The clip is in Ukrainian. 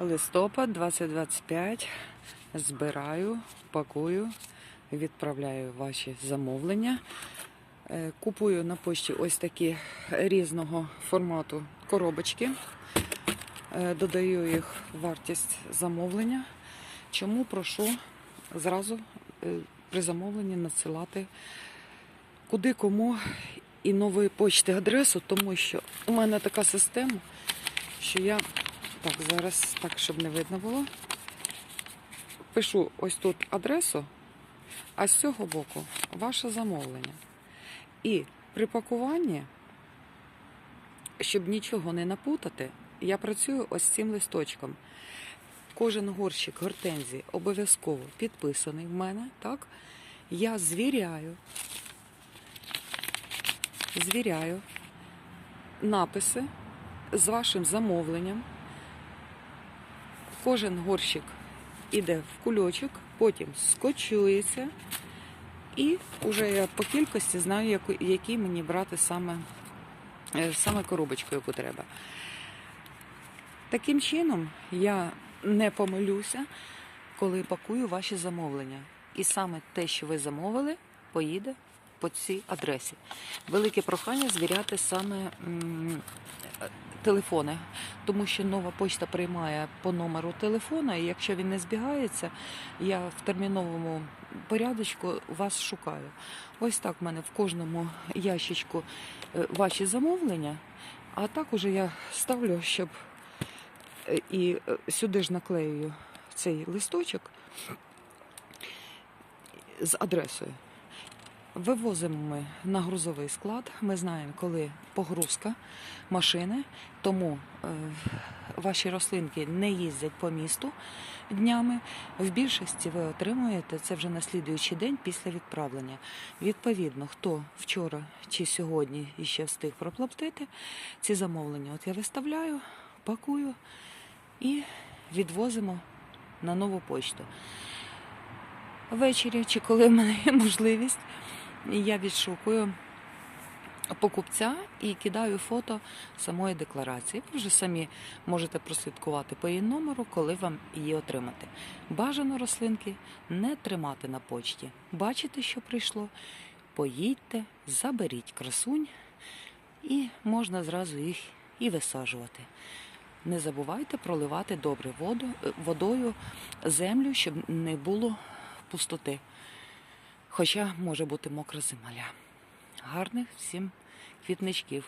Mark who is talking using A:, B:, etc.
A: Листопад 2025. Збираю, пакую, відправляю ваші замовлення. Е, Купую на пошті ось такі різного формату коробочки. Е, Додаю їх вартість замовлення. Чому прошу зразу е, при замовленні надсилати куди кому і нової почти адресу, тому що у мене така система, що я так зараз, так щоб не видно було. Пишу ось тут адресу, а з цього боку ваше замовлення. І при пакуванні, щоб нічого не напутати, я працюю ось цим листочком. Кожен горщик гортензії обов'язково підписаний в мене, так? Я звіряю, звіряю написи з вашим замовленням. Кожен горщик іде в кульочок, потім скочується, і вже я по кількості знаю, який мені брати саме, е, саме коробочку, яку треба. Таким чином я не помилюся, коли пакую ваші замовлення. І саме те, що ви замовили, поїде по цій адресі. Велике прохання звіряти саме м, телефони, тому що нова почта приймає по номеру телефона, і якщо він не збігається, я в терміновому порядочку вас шукаю. Ось так в мене в кожному ящичку е, ваші замовлення, а так уже я ставлю, щоб е, і е, сюди ж наклею цей листочок з адресою. Вивозимо ми на грузовий склад. Ми знаємо, коли погрузка машини, тому е, ваші рослинки не їздять по місту днями. В більшості ви отримуєте це вже на слідуючий день після відправлення. Відповідно, хто вчора чи сьогодні іще встиг проплатити ці замовлення, от я виставляю, пакую і відвозимо на нову почту. Ввечері, чи коли в мене є можливість, я відшукую покупця і кидаю фото самої декларації. Ви вже самі можете прослідкувати по її номеру, коли вам її отримати. Бажано рослинки не тримати на почті. Бачите, що прийшло? Поїдьте, заберіть красунь, і можна зразу їх і висаджувати. Не забувайте проливати добре воду, е, водою землю, щоб не було пустоти. Хоча може бути мокра земля. Гарних всім квітничків.